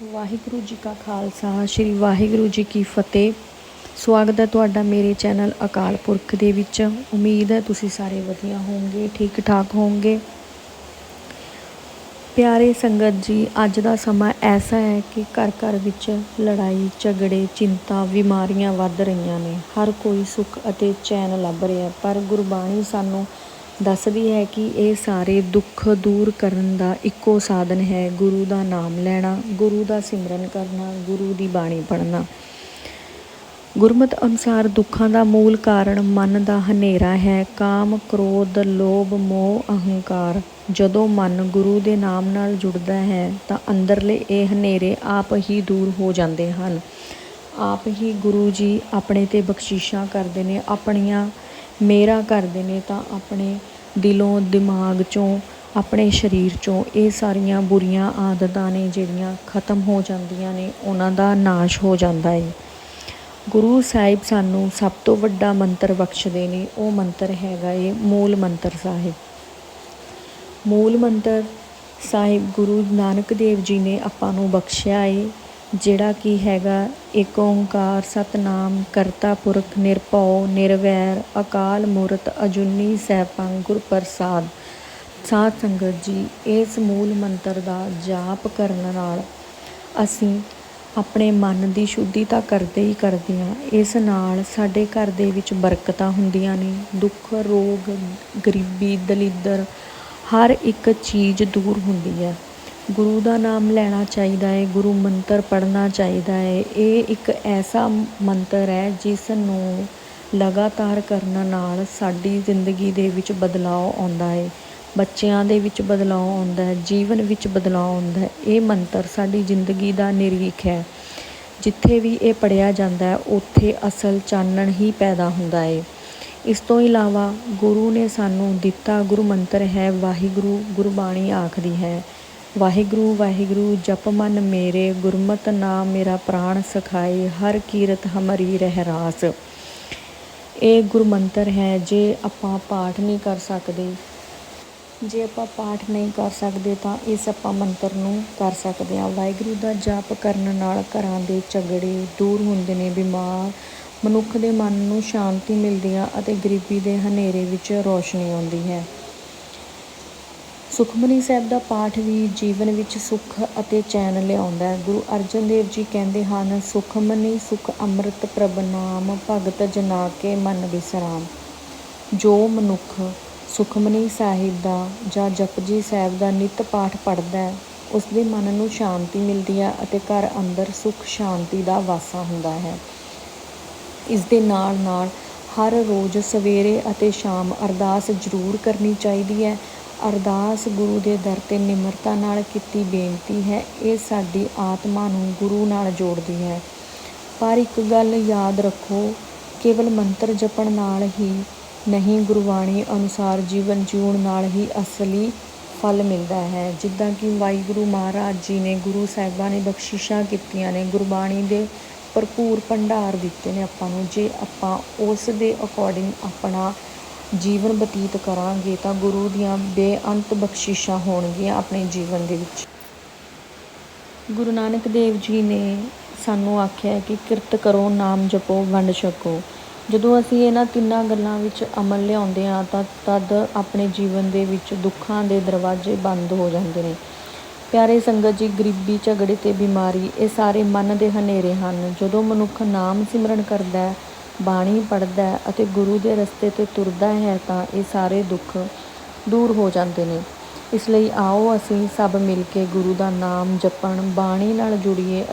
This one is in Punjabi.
ਵਾਹਿਗੁਰੂ ਜੀ ਕਾ ਖਾਲਸਾ, ਸ੍ਰੀ ਵਾਹਿਗੁਰੂ ਜੀ ਕੀ ਫਤਿਹ। ਸਵਾਗਤ ਹੈ ਤੁਹਾਡਾ ਮੇਰੇ ਚੈਨਲ ਅਕਾਲ ਪੁਰਖ ਦੇ ਵਿੱਚ। ਉਮੀਦ ਹੈ ਤੁਸੀਂ ਸਾਰੇ ਵਧੀਆ ਹੋਵੋਗੇ ਠੀਕ ਠਾਕ ਹੋਵੋਗੇ। ਪਿਆਰੇ ਸੰਗਤ ਜੀ, ਅੱਜ ਦਾ ਸਮਾਂ ਐਸਾ ਹੈ ਕਿ ਘਰ ਘਰ ਵਿੱਚ ਲੜਾਈ, ਝਗੜੇ, ਚਿੰਤਾ, ਬਿਮਾਰੀਆਂ ਵੱਧ ਰਹੀਆਂ ਨੇ। ਹਰ ਕੋਈ ਸੁੱਖ ਅਤੇ ਚੈਨ ਲੱਭ ਰਿਹਾ ਪਰ ਗੁਰਬਾਣੀ ਸਾਨੂੰ ਦੱਸਦੀ ਹੈ ਕਿ ਇਹ ਸਾਰੇ ਦੁੱਖ ਦੂਰ ਕਰਨ ਦਾ ਇੱਕੋ ਸਾਧਨ ਹੈ ਗੁਰੂ ਦਾ ਨਾਮ ਲੈਣਾ, ਗੁਰੂ ਦਾ ਸਿਮਰਨ ਕਰਨਾ, ਗੁਰੂ ਦੀ ਬਾਣੀ ਪੜ੍ਹਨਾ। ਗੁਰਮਤ ਅਨੁਸਾਰ ਦੁੱਖਾਂ ਦਾ ਮੂਲ ਕਾਰਨ ਮਨ ਦਾ ਹਨੇਰਾ ਹੈ, ਕਾਮ, ਕ੍ਰੋਧ, ਲੋਭ, ਮੋਹ, ਅਹੰਕਾਰ। ਜਦੋਂ ਮਨ ਗੁਰੂ ਦੇ ਨਾਮ ਨਾਲ ਜੁੜਦਾ ਹੈ, ਤਾਂ ਅੰਦਰਲੇ ਇਹ ਹਨੇਰੇ ਆਪ ਹੀ ਦੂਰ ਹੋ ਜਾਂਦੇ ਹਨ। ਆਪ ਹੀ ਗੁਰੂ ਜੀ ਆਪਣੇ ਤੇ ਬਖਸ਼ਿਸ਼ਾਂ ਕਰਦੇ ਨੇ, ਆਪਣੀਆਂ ਮੇਰਾ ਕਰਦੇ ਨੇ, ਤਾਂ ਆਪਣੇ ਦਿਲੋਂ, ਦਿਮਾਗ ਚੋਂ, ਆਪਣੇ ਸਰੀਰ ਚੋਂ ਇਹ ਸਾਰੀਆਂ ਬੁਰੀਆਂ ਆਦਤਾਂ ਨੇ ਜਿਹੜੀਆਂ ਖਤਮ ਹੋ ਜਾਂਦੀਆਂ ਨੇ, ਉਹਨਾਂ ਦਾ ਨਾਸ਼ ਹੋ ਜਾਂਦਾ ਹੈ ਗੁਰੂ ਸਾਹਿਬ ਸਾਨੂੰ ਸਭ ਤੋਂ ਵੱਡਾ ਮੰਤਰ ਬਖਸ਼ਦੇ ਨੇ, ਉਹ ਮੰਤਰ ਹੈਗਾ ਏ ਮੂਲ ਮੰਤਰ ਸਾਹਿਬ। ਮੂਲ ਮੰਤਰ ਸਾਹਿਬ ਗੁਰੂ ਨਾਨਕ ਦੇਵ ਜੀ ਨੇ ਆਪਾਂ ਨੂੰ ਬਖਸ਼ਿਆ ਏ। ਜਿਹੜਾ ਕਿ ਹੈਗਾ ਏਕ ਓੰਕਾਰ ਸਤਨਾਮ, ਕਰਤਾ ਪੁਰਖ, ਨਿਰਭਉ, ਨਿਰਵੈਰ, ਅਕਾਲ ਮੂਰਤ, ਅਜੂਨੀ ਸੈਭੰ ਗੁਰ ਪ੍ਰਸਾਦ ਸਾਧ ਸੰਗਤ ਜੀ, ਇਸ ਮੂਲ ਮੰਤਰ ਦਾ ਜਾਪ ਕਰਨ ਨਾਲ ਅਸੀਂ ਆਪਣੇ ਮਨ ਦੀ ਸ਼ੁੱਧੀ ਤਾਂ ਕਰਦੇ ਹੀ ਕਰਦੇ ਹਾਂ। ਇਸ ਨਾਲ ਸਾਡੇ ਘਰ ਦੇ ਵਿੱਚ ਬਰਕਤਾਂ ਹੁੰਦੀਆਂ ਨੇ। ਦੁੱਖ, ਰੋਗ, ਗਰੀਬੀ, ਦਲਿੱਦਰ, ਹਰ ਇੱਕ ਚੀਜ਼ ਦੂਰ ਹੁੰਦੀ ਹੈ। ਗੁਰੂ ਦਾ ਨਾਮ ਲੈਣਾ ਚਾਹੀਦਾ ਹੈ, ਗੁਰੂ ਮੰਤਰ ਪੜ੍ਹਨਾ ਚਾਹੀਦਾ ਹੈ। ਇਹ ਇੱਕ ਐਸਾ ਮੰਤਰ ਹੈ ਜਿਸ ਨੂੰ ਲਗਾਤਾਰ ਕਰਨ ਨਾਲ ਸਾਡੀ ਜ਼ਿੰਦਗੀ ਦੇ ਵਿੱਚ ਬਦਲਾਅ ਆਉਂਦਾ ਹੈ। ਬੱਚਿਆਂ ਦੇ ਵਿੱਚ ਬਦਲਾਅ ਆਉਂਦਾ ਹੈ, ਜੀਵਨ ਵਿੱਚ ਬਦਲਾਅ ਆਉਂਦਾ ਹੈ। ਇਹ ਮੰਤਰ ਸਾਡੀ ਜ਼ਿੰਦਗੀ ਦਾ ਨਿਰੀਖ ਹੈ। ਜਿੱਥੇ ਵੀ ਇਹ ਪੜਿਆ ਜਾਂਦਾ ਹੈ, ਉੱਥੇ ਅਸਲ ਚਾਨਣ ਹੀ ਪੈਦਾ ਹੁੰਦਾ ਹੈ। ਇਸ ਤੋਂ ਇਲਾਵਾ ਗੁਰੂ ਨੇ ਸਾਨੂੰ ਦਿੱਤਾ ਗੁਰੂ ਮੰਤਰ ਹੈ, ਵਾਹਿਗੁਰੂ ਗੁਰਬਾਣੀ ਆਖਦੀ ਹੈ। ਵਾਹਿਗੁਰੂ ਵਾਹਿਗੁਰੂ, ਜਪ ਮਨ ਮੇਰੇ, ਗੁਰਮਤ ਨਾਮ ਮੇਰਾ ਪ੍ਰਾਣ ਸਖਾਏ, ਹਰ ਕੀਰਤ ਹਮਰੀ ਰਹਿ ਰਾਸ। ਇਹ ਗੁਰਮੰਤਰ ਹੈ, ਜੇ ਆਪਾਂ ਪਾਠ ਨਹੀਂ ਕਰ ਸਕਦੇ, ਜੇ ਆਪਾਂ ਪਾਠ ਨਹੀਂ ਕਰ ਸਕਦੇ ਤਾਂ ਇਸ ਆਪਾਂ ਮੰਤਰ ਨੂੰ ਕਰ ਸਕਦੇ ਹਾਂ। ਵਾਹਿਗੁਰੂ ਦਾ ਜਾਪ ਕਰਨ ਨਾਲ ਘਰਾਂ ਦੇ ਝਗੜੇ ਦੂਰ ਹੁੰਦੇ ਨੇ, ਬਿਮਾਰ ਮਨੁੱਖ ਦੇ ਮਨ ਨੂੰ ਸ਼ਾਂਤੀ ਮਿਲਦੀ ਆ ਅਤੇ ਗਰੀਬੀ ਦੇ ਹਨੇਰੇ ਵਿੱਚ ਰੋਸ਼ਨੀ ਆਉਂਦੀ ਹੈ। ਸੁਖਮਨੀ ਸਾਹਿਬ ਦਾ ਪਾਠ ਵੀ ਜੀਵਨ ਵਿੱਚ ਸੁੱਖ ਅਤੇ ਚੈਨ ਲਿਆਉਂਦਾ ਹੈ। ਗੁਰੂ ਅਰਜਨ ਦੇਵ ਜੀ ਕਹਿੰਦੇ ਹਨ, ਸੁਖਮਨੀ ਸੁਖ ਅੰਮ੍ਰਿਤ ਪ੍ਰਭ ਨਾਮ, ਭਗਤ ਜਨਾ ਕੇ ਮਨ ਵਿਸਰਾਮ ਜੋ ਮਨੁੱਖ ਸੁਖਮਨੀ ਸਾਹਿਬ ਦਾ ਜਾਂ ਜਪਜੀ ਸਾਹਿਬ ਦਾ ਨਿਤ ਪਾਠ ਪੜ੍ਹਦਾ ਹੈ, ਉਸ ਦੇ ਮਨ ਨੂੰ ਸ਼ਾਂਤੀ ਮਿਲਦੀ ਹੈ ਅਤੇ ਘਰ ਅੰਦਰ ਸੁਖ ਸ਼ਾਂਤੀ ਦਾ ਵਾਸਾ ਹੁੰਦਾ ਹੈ। ਇਸ ਦੇ ਨਾਲ ਨਾਲ ਹਰ ਰੋਜ਼ ਸਵੇਰੇ ਅਤੇ ਸ਼ਾਮ ਅਰਦਾਸ ਜ਼ਰੂਰ ਕਰਨੀ ਚਾਹੀਦੀ ਹੈ ਅਰਦਾਸ ਗੁਰੂ ਦੇ ਦਰ ਤੇ ਨਿਮਰਤਾ ਨਾਲ ਕੀਤੀ ਬੇਨਤੀ ਹੈ, ਇਹ ਸਾਡੀ ਆਤਮਾ ਨੂੰ ਗੁਰੂ ਨਾਲ ਜੋੜਦੀ ਹੈ। ਪਰ ਇੱਕ ਗੱਲ ਯਾਦ ਰੱਖੋ, ਕੇਵਲ ਮੰਤਰ ਜਪਣ ਨਾਲ ਹੀ ਨਹੀਂ, ਗੁਰਬਾਣੀ ਅਨੁਸਾਰ ਜੀਵਨ ਜਿਉਣ ਨਾਲ ਹੀ ਅਸਲੀ ਫਲ ਮਿਲਦਾ ਹੈ। ਜਿੱਦਾਂ ਕਿ ਵਾਹਿਗੁਰੂ ਮਹਾਰਾਜ ਜੀ ਨੇ ਗੁਰੂ ਸਾਹਿਬਾਂ ਨੇ ਬਖਸ਼ਿਸ਼ਾਂ ਕੀਤੀਆਂ ਨੇ, ਗੁਰਬਾਣੀ ਦੇ ਭਰਪੂਰ ਭੰਡਾਰ ਦਿੱਤੇ ਨੇ ਆਪਾਂ ਨੂੰ। ਜੇ ਆਪਾਂ ਉਸ ਦੇ ਅਕੋਰਡਿੰਗ ਆਪਣਾ ਜੀਵਨ ਬਤੀਤ ਕਰਾਂਗੇ ਤਾਂ ਗੁਰੂ ਦੀਆਂ ਬੇਅੰਤ ਬਖਸ਼ਿਸ਼ਾਂ ਹੋਣਗੀਆਂ ਆਪਣੇ ਜੀਵਨ ਦੇ ਵਿੱਚ। ਗੁਰੂ ਨਾਨਕ ਦੇਵ ਜੀ ਨੇ ਸਾਨੂੰ ਆਖਿਆ ਕਿ ਕਿਰਤ ਕਰੋ, ਨਾਮ ਜਪੋ, ਵੰਡ ਛਕੋ। ਜਦੋਂ ਅਸੀਂ ਇਹਨਾਂ ਤਿੰਨਾਂ ਗੱਲਾਂ ਵਿੱਚ ਅਮਲ ਲਿਆਉਂਦੇ ਹਾਂ ਤਾਂ ਤਦ ਆਪਣੇ ਜੀਵਨ ਦੇ ਵਿੱਚ ਦੁੱਖਾਂ ਦੇ ਦਰਵਾਜ਼ੇ ਬੰਦ ਹੋ ਜਾਂਦੇ ਨੇ। ਪਿਆਰੇ ਸੰਗਤ ਜੀ, ਗਰੀਬੀ, ਝਗੜੇ ਤੇ ਬਿਮਾਰੀ ਇਹ ਸਾਰੇ ਮਨ ਦੇ ਹਨੇਰੇ ਹਨ। ਜਦੋਂ ਮਨੁੱਖ ਨਾਮ ਸਿਮਰਨ ਕਰਦਾ ਹੈ ਬਾਣੀ ਪੜ੍ਹਦਾ ਹੈ ਅਤੇ ਗੁਰੂ ਦੇ ਰਸਤੇ ਤੇ ਤੁਰਦਾ ਹੈ ਤਾਂ ਇਹ ਸਾਰੇ ਦੁੱਖ ਦੂਰ ਹੋ ਜਾਂਦੇ ਨੇ। ਇਸ ਲਈ ਆਓ ਅਸੀਂ ਸਭ ਮਿਲ ਕੇ ਗੁਰੂ ਦਾ ਨਾਮ ਜਪਣ, ਬਾਣੀ ਨਾਲ ਜੁੜੀਏ